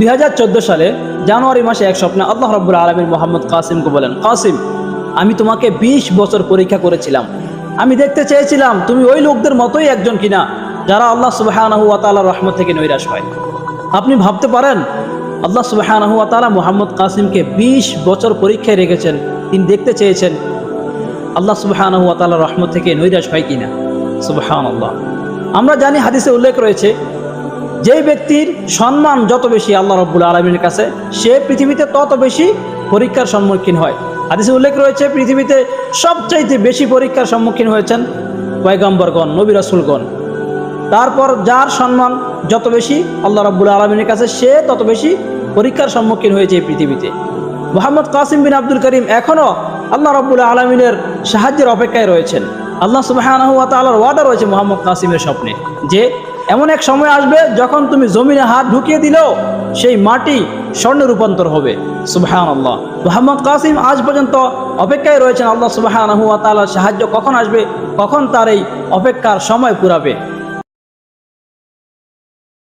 দুই সালে জানুয়ারি মাসে এক স্বপ্নে আল্লাহ রব্বুল আলমিন মোহাম্মদ কাসিমকে বলেন, কাসিম, আমি তোমাকে ২০ বছর পরীক্ষা করেছিলাম। আমি দেখতে চেয়েছিলাম তুমি ওই লোকদের মতোই একজন কিনা, যারা আল্লাহ সুবাহানহু তাআলার রহমত থেকে নৈরাশ হয়। আপনি ভাবতে পারেন, আল্লাহ সুবাহানহু তাআলা মোহাম্মদ কাসিমকে ২০ বছর পরীক্ষায় রেখেছেন, তিনি দেখতে চেয়েছেন। আল্লাহ সুবাহানহু তাআলার রহমত থেকে নৈরাশ হয় কিনা? সুবাহান আল্লাহ আমরা জানি, হাদিসে উল্লেখ রয়েছে যে ব্যক্তির সম্মান যত বেশি আল্লাহ রব্বুল আলমীর কাছে, সে পৃথিবীতে তত বেশি পরীক্ষার সম্মুখীন হয়। হাদিসে উল্লেখ রয়েছে, পৃথিবীতে সবচাইতে বেশি পরীক্ষার সম্মুখীন হয়েছেন পয়গম্বরগণ, নবী রাসুলগণ। তারপর যার সম্মান যত বেশি আল্লাহ রব্বুল আলমীর কাছে, সে তত বেশি পরীক্ষার সম্মুখীন হয়েছে এই পৃথিবীতে। মোহাম্মদ কাসিম বিন আব্দুল করিম এখনও আল্লাহ রব্বুল আলমিনের সাহায্যের অপেক্ষায় রয়েছেন। আল্লাহ সুবাহ তালার ওয়াদা রয়েছে মোহাম্মদ কাসিমের স্বপ্নে, যে এমন এক সময় আসবে যখন তুমি জমিনে হাত ঢুকিয়ে দিলেও সেই মাটি স্বর্ণ রূপান্তর হবে। সুবাহান আল্লাহ মোহাম্মদ কাসিম আজ পর্যন্ত অপেক্ষায় রয়েছেন। আল্লাহ সুবাহ তালার সাহায্য কখন আসবে, কখন তার এই অপেক্ষার সময় পুরাবে।